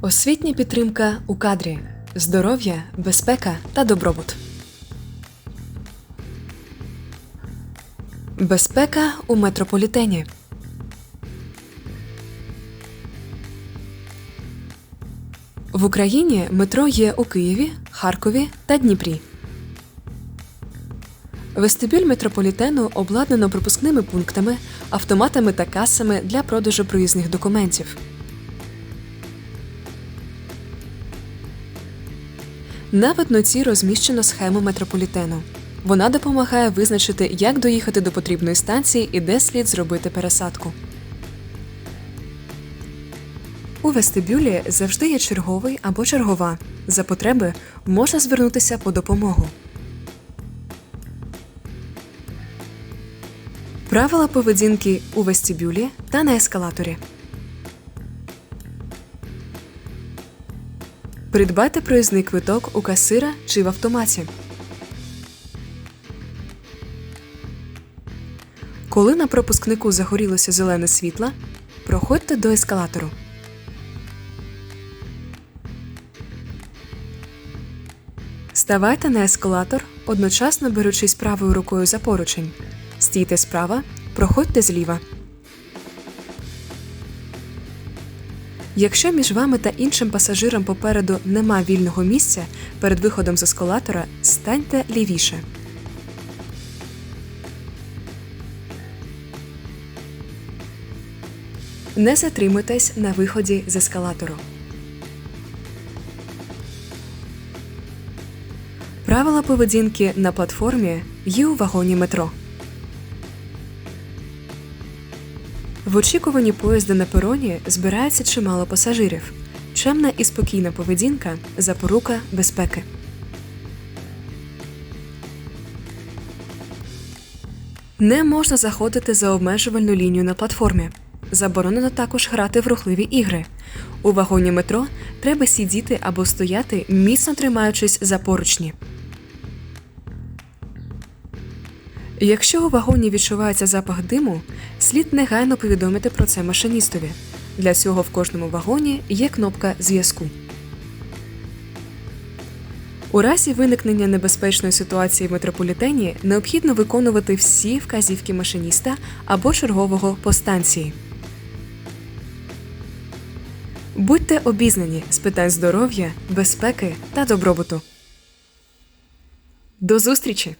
Освітня підтримка у кадрі, здоров'я, безпека та добробут. Безпека у метрополітені. В Україні метро є у Києві, Харкові та Дніпрі. Вестибюль метрополітену обладнано пропускними пунктами, автоматами та касами для продажу проїзних документів. На видноці розміщено схему метрополітену. Вона допомагає визначити, як доїхати до потрібної станції і де слід зробити пересадку. У вестибюлі завжди є черговий або чергова. За потреби можна звернутися по допомогу. Правила поведінки у вестибюлі та на ескалаторі. Придбайте проїзний квиток у касира чи в автоматі. Коли на пропускнику загорілося зелене світло, проходьте до ескалатору. Ставайте на ескалатор, одночасно беручись правою рукою за поручень. Стійте справа, проходьте зліва. Якщо між вами та іншим пасажиром попереду нема вільного місця перед виходом з ескалатора, станьте лівіше. Не затримуйтесь на виході з ескалатору. Правила поведінки на платформі є у вагоні метро. В очікуванні поїзда на пероні збирається чимало пасажирів. Чемна і спокійна поведінка запорука безпеки. Не можна заходити за обмежувальну лінію на платформі. Заборонено також грати в рухливі ігри. У вагоні метро треба сидіти або стояти, міцно тримаючись за поручні. Якщо у вагоні відчувається запах диму, слід негайно повідомити про це машиністові. Для цього в кожному вагоні є кнопка зв'язку. У разі виникнення небезпечної ситуації в метрополітені необхідно виконувати всі вказівки машиніста або чергового по станції. Будьте обізнані з питань здоров'я, безпеки та добробуту. До зустрічі!